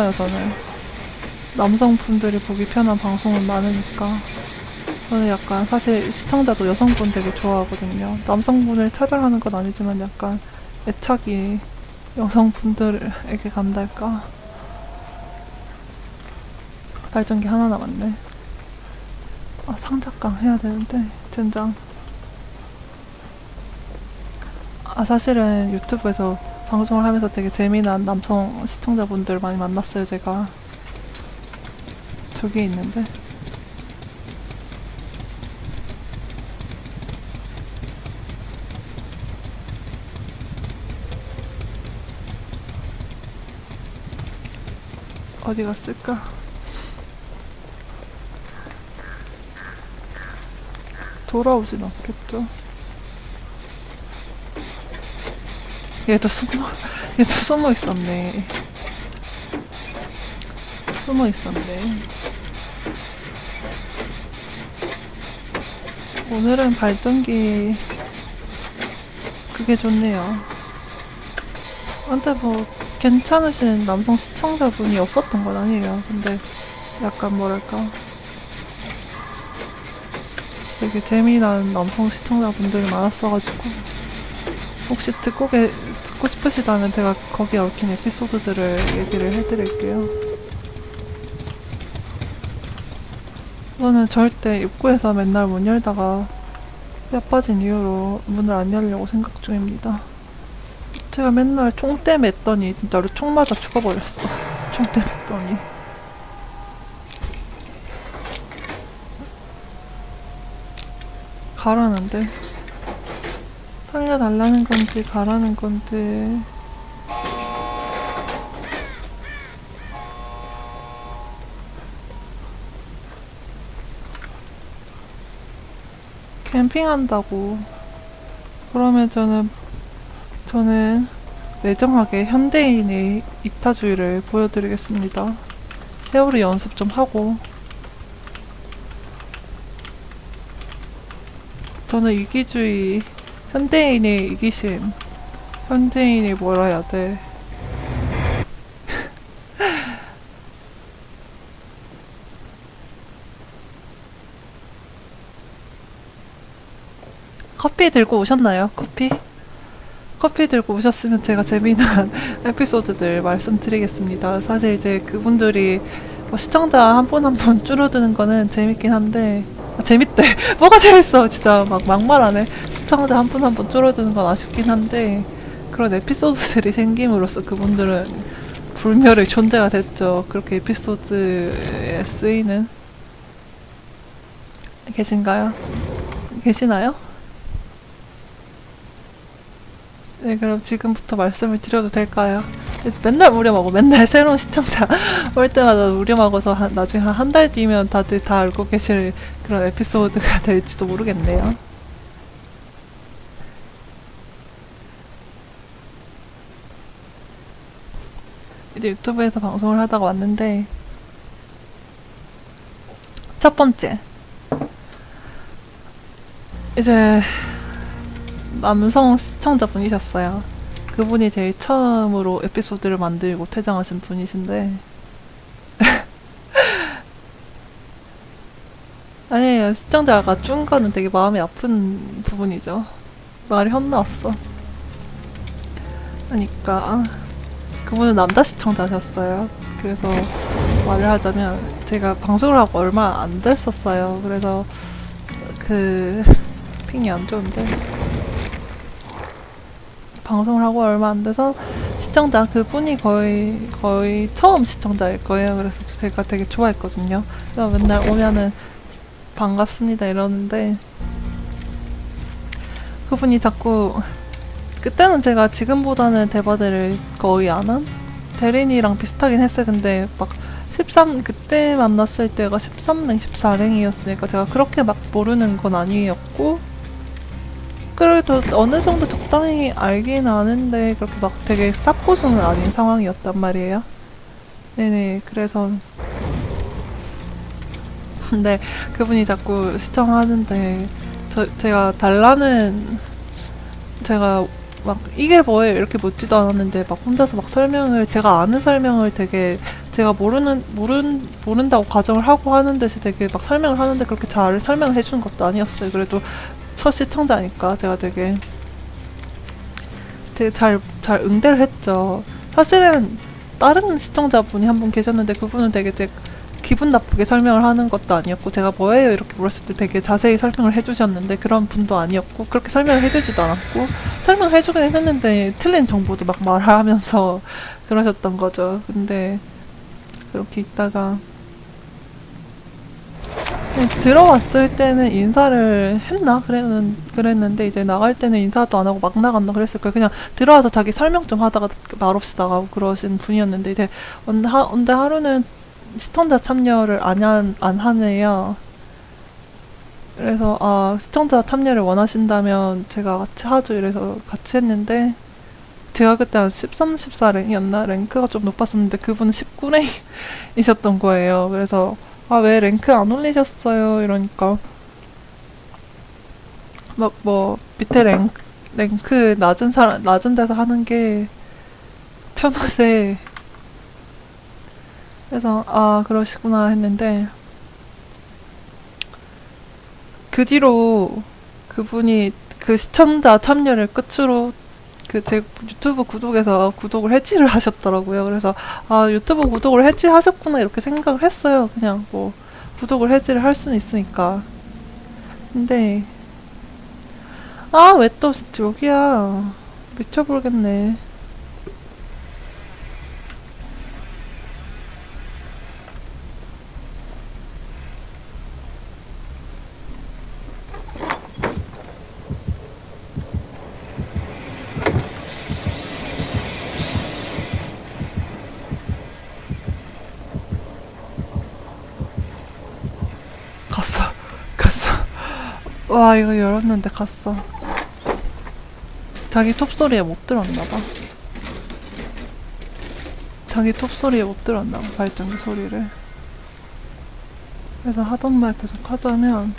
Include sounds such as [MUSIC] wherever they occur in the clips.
요 저는 남성분들이 보기 편한 방송은 많으니까 저는 약간 사실 시청자도 여성분 되게 좋아하거든요. 남성분을 차별하는 건 아니지만 약간 애착이 여성분들에게 간달까. 발전기 하나 남았네. 아 상작강 해야 되는데 젠장. 아 사실은 유튜브에서 방송을 하면서 되게 재미난 남성 시청자분들 많이 만났어요, 제가. 저기 있는데. 어디 갔을까? 돌아오진 않겠죠? 얘도 숨어, 얘도 숨어 있었네. 숨어 있었네. 오늘은 발전기 그게 좋네요. 근데 뭐 괜찮으신 남성 시청자분이 없었던 건 아니에요. 근데 약간 뭐랄까 되게 재미난 남성 시청자분들이 많았어가지고 혹시 듣고 계, 듣고 싶으시다면 제가 거기에 얽힌 에피소드들을 얘기를 해드릴게요. 저는 절대 입구에서 맨날 문 열다가 뼈 빠진 이후로 문을 안 열려고 생각 중입니다. 제가 맨날 총대 맸더니 진짜로 총 맞아 죽어버렸어. 총대 맸더니. 가라는데. 살려달라는 건지 가라는 건지. 캠핑한다고. 그러면 저는, 저는 매정하게 현대인의 이타주의를 보여드리겠습니다. 회오리 연습 좀 하고. 저는 이기주의, 현대인의 이기심, 현대인이 뭐라 해야 돼. [LAUGHS] 커피 들고 오셨나요? 커피? 커피 들고 오셨으면 제가 재미난 [LAUGHS] 에피소드들 말씀드리겠습니다. 사실 이제 그분들이 뭐 시청자 한 분 한 분 줄어드는 거는 재밌긴 한데 아, 재밌대. [LAUGHS] 뭐가 재밌어? 진짜 막 막말하네. 시청자 한 분 한 분 줄어드는 건 아쉽긴 한데 그런 에피소드들이 [LAUGHS] 생김으로써 그분들은 불멸의 존재가 됐죠. 그렇게 에피소드에 쓰이는 계신가요? 계시나요? 네, 그럼 지금부터 말씀을 드려도 될까요? 맨날 우려먹어. 맨날 새로운 시청자 [LAUGHS] 올 때마다 우려먹어서 한, 나중에 한 한 달 뒤면 다들 다 알고 계실 그런 에피소드가 [LAUGHS] 될지도 모르겠네요. 이제 유튜브에서 방송을 하다가 왔는데 첫 번째 이제 남성 시청자분이셨어요. 그분이 제일 처음으로 에피소드를 만들고 퇴장하신 분이신데 [LAUGHS] 아니에요. 시청자가 준 거는 되게 마음이 아픈 부분이죠. 말이 헛나왔어. 그러니까 그분은 남자 시청자셨어요. 그래서 말을 하자면 제가 방송을 하고 얼마 안 됐었어요. 그래서 그 핑이 안 좋은데 방송을 하고 얼마 안 돼서 시청자 그분이 거의 거의 처음 시청자일 거예요. 그래서 제가 되게 좋아했거든요. 그래서 맨날 오면은 반갑습니다 이러는데 그분이 자꾸 그때는 제가 지금보다는 대바대를 거의 안 한? 대린이랑 비슷하긴 했어요. 근데 막 13, 그때 만났을 때가 13랭, 14랭이었으니까 제가 그렇게 막 모르는 건 아니었고, 그래도 어느 정도 적당히 알긴 아는데, 그렇게 막 되게 쌉고수는 아닌 상황이었단 말이에요. 네네, 그래서. 근데 [LAUGHS] 그분이 자꾸 시청하는데, 저, 제가 달라는, 제가 막 이게 뭐예요 이렇게 묻지도 않았는데 막 혼자서 막 설명을 제가 아는 설명을 되게 제가 모르는 모른 모른다고 가정을 하고 하는 듯이 되게 막 설명을 하는데 그렇게 잘 설명을 해주는 것도 아니었어요. 그래도 첫 시청자니까 제가 되게 되게 잘 잘 응대를 했죠. 사실은 다른 시청자분이 한 분 계셨는데 그분은 되게 제 기분 나쁘게 설명을 하는 것도 아니었고 제가 뭐예요 이렇게 물었을 때 되게 자세히 설명을 해주셨는데 그런 분도 아니었고 그렇게 설명을 해주지도 않았고 설명을 해주긴 했는데 틀린 정보도 막 말하면서 [LAUGHS] 그러셨던 거죠. 근데 그렇게 있다가 들어왔을 때는 인사를 했나 그랬는 그랬는데 이제 나갈 때는 인사도 안 하고 막 나갔나 그랬을 거예요. 그냥 들어와서 자기 설명 좀 하다가 말없이 나가고 그러신 분이었는데 이제 언제, 하, 언제 하루는 시청자 참여를 안, 한, 안 하네요. 그래서 아 시청자 참여를 원하신다면 제가 같이 하죠 이래서 같이 했는데 제가 그때 한 13, 14랭이었나 랭크가 좀 높았었는데 그분은 19랭이셨던 거예요. 그래서 아 왜 랭크 안 올리셨어요? 이러니까. 막 뭐 밑에 랭크 랭크 낮은 사람 낮은 데서 하는 게 편하세 그래서 아 그러시구나 했는데 그 뒤로 그분이 그 시청자 참여를 끝으로 그 제 유튜브 구독에서 구독을 해지를 하셨더라고요. 그래서 아 유튜브 구독을 해지하셨구나 이렇게 생각을 했어요. 그냥 뭐 구독을 해지를 할 수는 있으니까. 근데 아 왜 또 여기야 미쳐버리겠네. 갔어 갔어 와 이거 열었는데 갔어. 자기 톱소리에 못 들었나봐. 자기 톱소리에 못 들었나봐 발전기 소리를. 그래서 하던 말 계속 하자면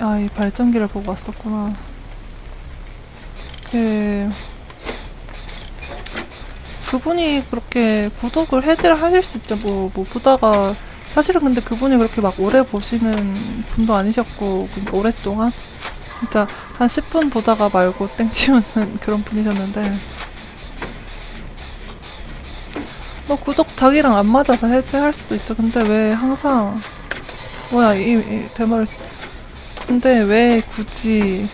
야이 발전기를 보고 왔었구나. 그 그분이 그렇게 구독을 해지를 하실 수 있죠. 뭐, 뭐 보다가 사실은 근데 그분이 그렇게 막 오래 보시는 분도 아니셨고 그러니까 오랫동안 진짜 한 10분 보다가 말고 땡 치우는 [LAUGHS] 그런 분이셨는데 뭐 구독 자기랑 안 맞아서 해지할 수도 있죠. 근데 왜 항상 뭐야 이, 이 대말 근데 왜 굳이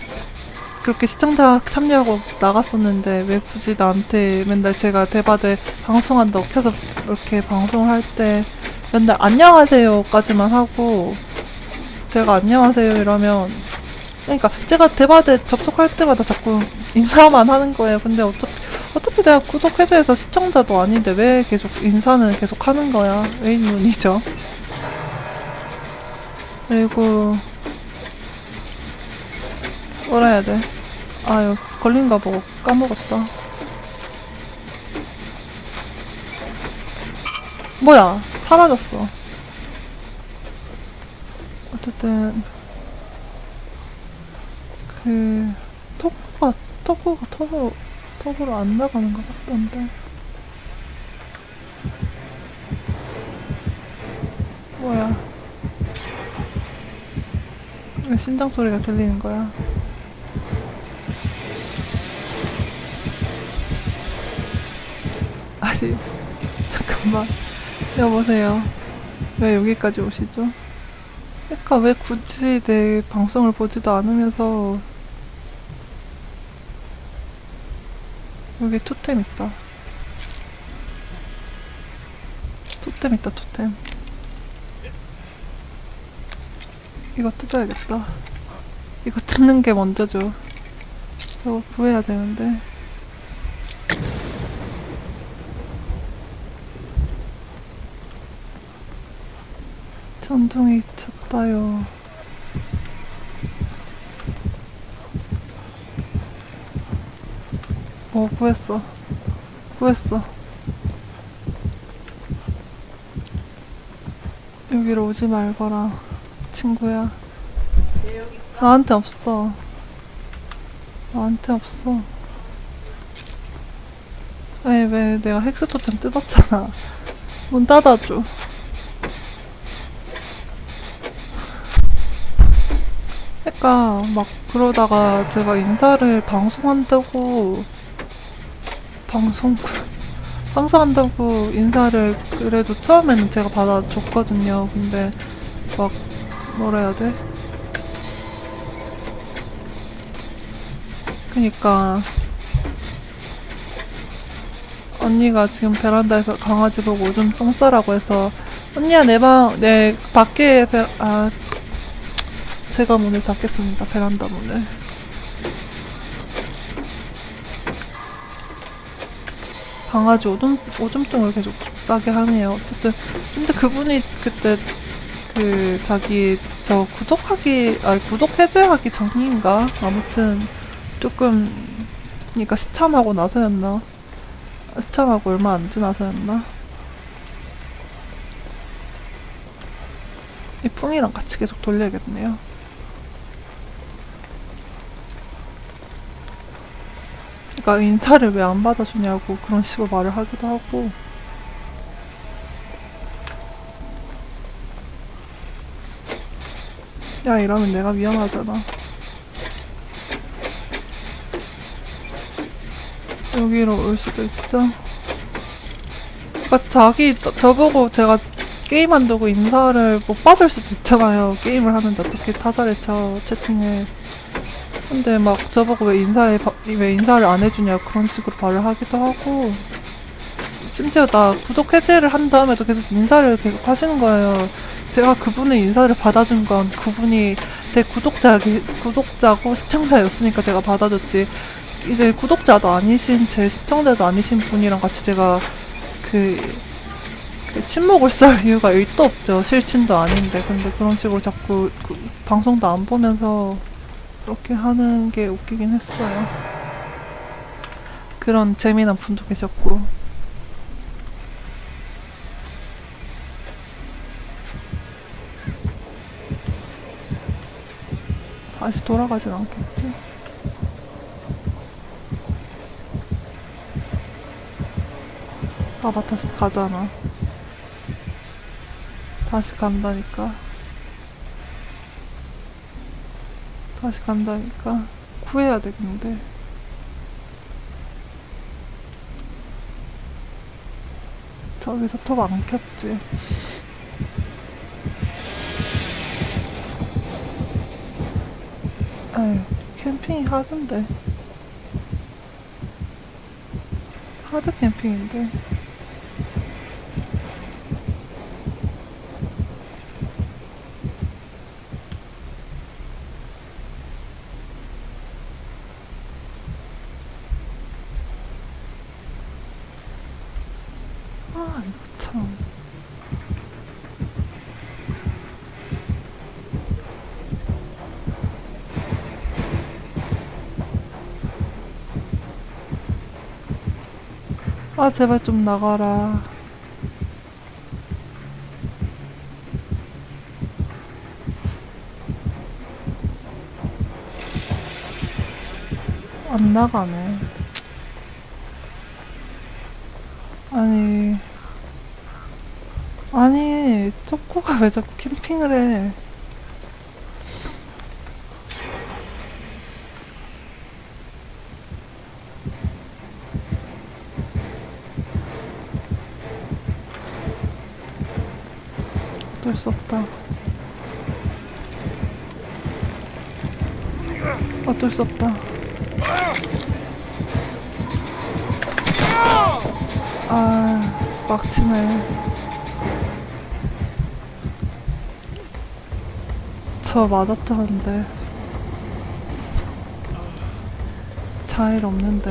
그렇게 시청자 참여하고 나갔었는데 왜 굳이 나한테 맨날 제가 대바대 방송한다고 켜서 이렇게 방송을 할때 맨날 안녕하세요까지만 하고 제가 안녕하세요 이러면 그러니까 제가 대바대 접속할 때마다 자꾸 인사만 하는 거예요. 근데 어차피 어차피 내가 구독 해제해서 시청자도 아닌데 왜 계속 인사는 계속 하는 거야? 왜 의문이죠. 그리고 뭐라 해야 돼? 아유, 걸린가 보고 까먹었다. 뭐야, 사라졌어. 어쨌든, 그, 토크가, 토크가 터보, 터보로 안 나가는 것 같던데. 뭐야. 왜 심장 소리가 들리는 거야? 아니 [LAUGHS] 잠깐만 여보세요. 왜 여기까지 오시죠? 그러니까 왜 굳이 내 방송을 보지도 않으면서 여기 토템 있다. 토템 있다 토템. 이거 뜯어야겠다. 이거 뜯는 게 먼저죠. 저거 구해야 되는데 전동이 쳤다요. 어, 구했어. 구했어. 여기로 오지 말거라, 친구야. 나한테 없어. 나한테 없어. 왜, 왜 내가 헥스 토템 뜯었잖아. 문 닫아줘. 그니까, 막, 그러다가 제가 인사를 방송한다고, 방송, [LAUGHS] 방송한다고 인사를 그래도 처음에는 제가 받아줬거든요. 근데, 막, 뭐라 해야 돼? 그니까, 언니가 지금 베란다에서 강아지 보고 오줌 똥 싸라고 해서 언니야 내 방 내 밖에 베, 아 제가 문을 닫겠습니다. 베란다 문을. 강아지 오줌 오줌똥을 계속 싸게 하네요. 어쨌든 근데 그분이 그때 그 자기 저 구독하기 아 구독 해제하기 전인가? 아무튼 조금 그러니까 시참하고 나서였나? 스탑하고 얼마 안 지나서였나? 이 풍이랑 같이 계속 돌려야겠네요. 그러니까 인사를 왜 안 받아주냐고 그런 식으로 말을 하기도 하고 야 이러면 내가 위험하잖아. 여기로 올 수도 있죠. 그러니까 자기 저- 저보고 제가 게임 한다고 인사를 못 받을 수도 있잖아요. 게임을 하는데 어떻게 타자를 쳐 채팅에. 근데 막 저보고 왜 인사에 바- 왜 인사를 안 해주냐 그런 식으로 말을 하기도 하고 심지어 나 구독 해제를 한 다음에도 계속 인사를 계속 하시는 거예요. 제가 그분의 인사를 받아준 건 그분이 제 구독자 구독자고 시청자였으니까 제가 받아줬지. 이제 구독자도 아니신 제 시청자도 아니신 분이랑 같이 제가 그, 그 침묵을 썰 [LAUGHS] 이유가 일도 없죠. 실친도 아닌데 근데 그런 식으로 자꾸 그 방송도 안 보면서 그렇게 하는 게 웃기긴 했어요. 그런 재미난 분도 계셨고. 다시 돌아가진 않겠지? 다시 가잖아. 다시 간다니까. 다시 간다니까. 구해야 되겠는데. 저기서 톱안 켰지. 아유, 캠핑이 하던데. 하드 캠핑인데. 아, 이거 참. 아, 제발 좀 나가라. 안 나가네. 아니. 아니, 쪼꼬가 왜 자꾸 캠핑을 해? 어쩔 수 없다. 어쩔 수 없다. 아, 막치네. 저 맞았다는데. 자일 없는데.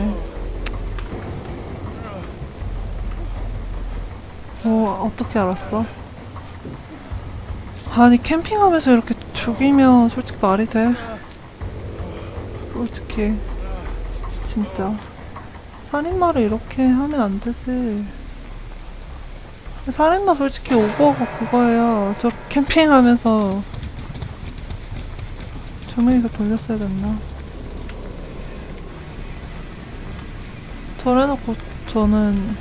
어, 어떻게 알았어? 아니 캠핑하면서 이렇게 죽이면 솔직히 말이 돼? 솔직히 진짜 살인마를 이렇게 하면 안 되지 살인마 솔직히 오버가 그거예요 저 캠핑하면서 조명이서 돌렸어야 됐나? 저래놓고 저는